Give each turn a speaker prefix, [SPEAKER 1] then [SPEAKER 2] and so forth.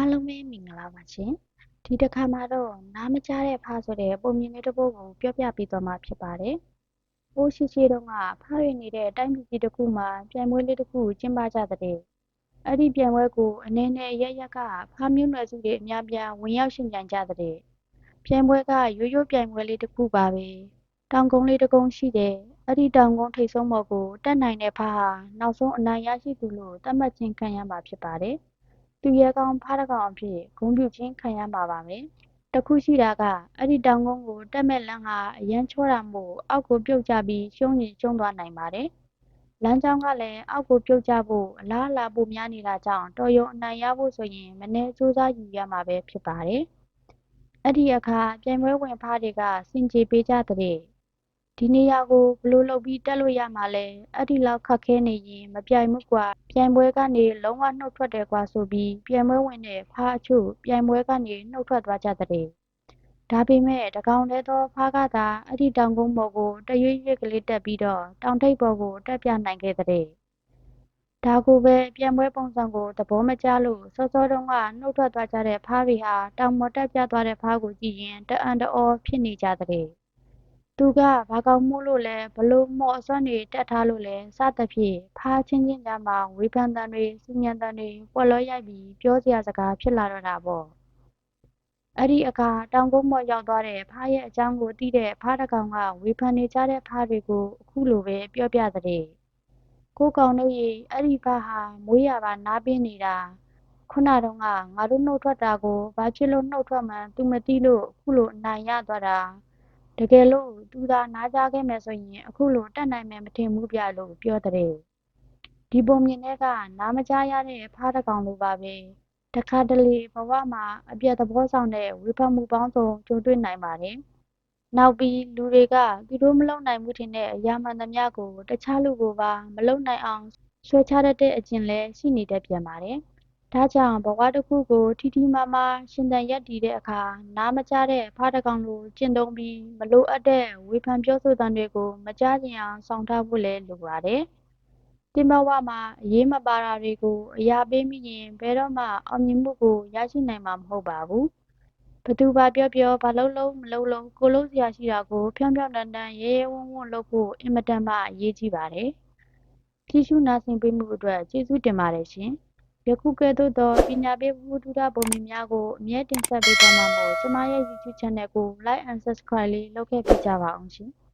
[SPEAKER 1] အားလုံးပဲမင်္ဂလာပါရှင်ဒီတစ်ခါမှာတော့နားမကြားတဲ့ဖားဆိုတဲ့ပုံမြင်လေးတစ်ပုဒ်ကိုပြောပြပေးသွားမှာဖြစ်ပါတယ်။အိုးရှိရှိတုန်းကဖားရနေတဲ့တိုင်းပြည်ကြီးတစ်ခုမှာပြိုင်ပွဲလေးတစ်ခုကျင်းပကြတဲ့အဲ့ဒီပြိုင်ပွဲကိုအနေနဲ့ရရက်ကဖားမျိုးနွယ်စုတွေအများပြားဝင်ရောက်ရှင်ပြိုင်ကြတဲ့ပြိုင်ပွဲကရိုးရိုးပြိုင်ပွဲလေးတစ်ခုပါပဲ။တောင်ကုန်းလေးတစ်ကုန်းရှိတယ်။အဲ့ဒီတောင်ကုန်းထိပ်ဆုံးပေါ်ကိုတက်နိုင်တဲ့ဖားဟာနောက်ဆုံးအနိုင်ရရှိသူလို့သတ်မှတ်ခြင်းခံရမှာဖြစ်ပါတယ်။ သူရဲကောင်းဖားတကောင်အဖြစ်ဂုဏ်ပြုခြင်းခံရမှာပါမယ်။တစ်ခုရှိတာကအဲ့ဒီတောင်ကုန်းကိုတက်မဲ့လမ်းကအရန်ချောတာမို့အောက်ကိုပြုတ်ကျပြီးရှုံးရင်ရှုံးသွားနိုင်ပါတယ်။လမ်းကြောင်းကလည်းအောက်ကိုပြုတ်ကျဖို့အလားအလာပိုများနေတာကြောင့်တော်ရုံအနိုင်ရဖို့ဆိုရင်မနေ့စူးစမ်းယူရမှာပဲဖြစ်ပါတယ်။အဲ့ဒီအခါပြိုင်ပွဲဝင်ဖားတွေကစင်ကြေပေးကြတဲ့ ဒီနေရာကိုဘလို့လုပ်ပြီးတက်လို့ရမှာလဲအဲ့ဒီလောက်ခက်ခဲနေရင်မပြိုင်မှုကွာပြိုင်ပွဲကနေလုံးဝနှုတ်ထွက်တယ်ကွာဆိုပြီးပြိုင်ပွဲဝင်တဲ့ဖားအချို့ပြိုင်ပွဲကနေနှုတ်ထွက်သွားကြတဲ့ဒါပေမဲ့တကောင်တည်းသောဖားကသာအဲ့ဒီတောင်ကုန်းပေါ်ကိုတရွေ့ရွေ့ကလေးတက်ပြီးတော့တောင်ထိပ်ပေါ်ကိုတက်ပြနိုင်ခဲ့တဲ့ဒါကိုပဲပြိုင်ပွဲပုံစံကိုသဘောမကျလို့စောစောတုန်းကနှုတ်ထွက်သွားကြတဲ့ဖားတွေဟာတောင်ပေါ်တက်ပြသွားတဲ့ဖားကိုကြည့်ရင်တအံ့တအောဖြစ်နေကြတဲ့ သူက ဘာကောင်မို့လို့လဲ ဘလို့ မော့အစွမ်းတွေတက်ထားလို့လဲ စသဖြင့် ဖားချင်းချင်းကြားမှာ ဝေဖန်တန်တွေစီညံတန်တွေ ပွက်လောရိုက်ပြီး ပြောစရာစကား ဖြစ်လာတော့တာပေါ့ အဲ့ဒီအခါ တောင်ကုန်းပေါ်ရောက်သွားတဲ့ ဖားရဲ့အကြောင်းကိုသိတဲ့ ဖားတစ်ကောင်က ဝေဖန်နေကြတဲ့ဖားတွေကို အခုလိုပဲ ပြောပြတဲ့ ကိုကောင်တို့ရေ အဲ့ဒီဖားဟာ မွေးရပါ နားပင်းနေတာ ခုနတုန်းက ငါတို့နှုတ်ထွက်တာကို ဘာဖြစ်လို့ နှုတ်ထွက်မှန်း သူမသိလို့အခုလို အနိုင်ရသွားတာ တကယ်လို့သူသာနားကြားခဲ့မယ်ဆိုရင်အခုလိုတက်နိုင်မယ်မထင်ဘူးဗျလို့ပြောတဲ့ဒီပုံမြင်တဲ့ကနားမကြားရတဲ့ဖားတစ်ကောင်လိုပါပဲတခါတလေဘဝမှာအပြတ်သဘောဆောင်တဲ့ဝေဖန်မှုပေါင်းစုံကြုံတွေ့နိုင်ပါတယ်နောက်ပြီးလူတွေကသူတို့မလုပ်နိုင်ဘူးထင်တဲ့အရာမှန်သမျှကိုတခြားလူကိုပါမလုပ်နိုင်အောင်ဆွဲချတတ်တဲ့အကျင့်လည်းရှိနေတတ်ပြန်ပါတယ် ဒါကြောင့်ဘဝတစ်ခုကို ထီထီမာမာရှင်သန်ရပ်တည်တဲ့အခါ နားမကြားတဲ့ ဖားတစ်ကောင်လို ကျင့်သုံးပြီး မလိုအပ်တဲ့ ဝေဖန်ပြောဆိုသံတွေကို မကြားချင်အောင် ရှောင်ထားဖို့လည်း လိုပါတယ်။သင်ဘဝမှာ အရေးမပါတာတွေကို အရာပေးမိရင် ဘယ်တော့မှ အောင်မြင်မှုကို ရရှိနိုင်မှာ မဟုတ်ပါဘူး။ဘသူဘာပြောပြော ဘာလုပ်လုပ် မလုပ်လုပ် ကိုလုပ်စရာရှိတာကိုဖြောင်းဖြောင်းတန်တန်ရဲရဲဝံ့ဝံ့လုပ်ဖို့ အင်မတန်မှ အရေးကြီးပါတယ်။ကြည့်ရှုနားဆင်ပေးမှုအတွက် ကျေးဇူးတင်ပါတယ်ရှင်။ ယခုကဲ့သို့သောပညာပေးဗဟုသုတပုံမြင်များကိုအမြဲတင်ဆက်ပေးသွားမှာမို့ကျမရဲ့ YouTube Channel ကို Like and Subscribe လေးလုပ်ခဲ့ပေးကြပါအောင်ရှင်။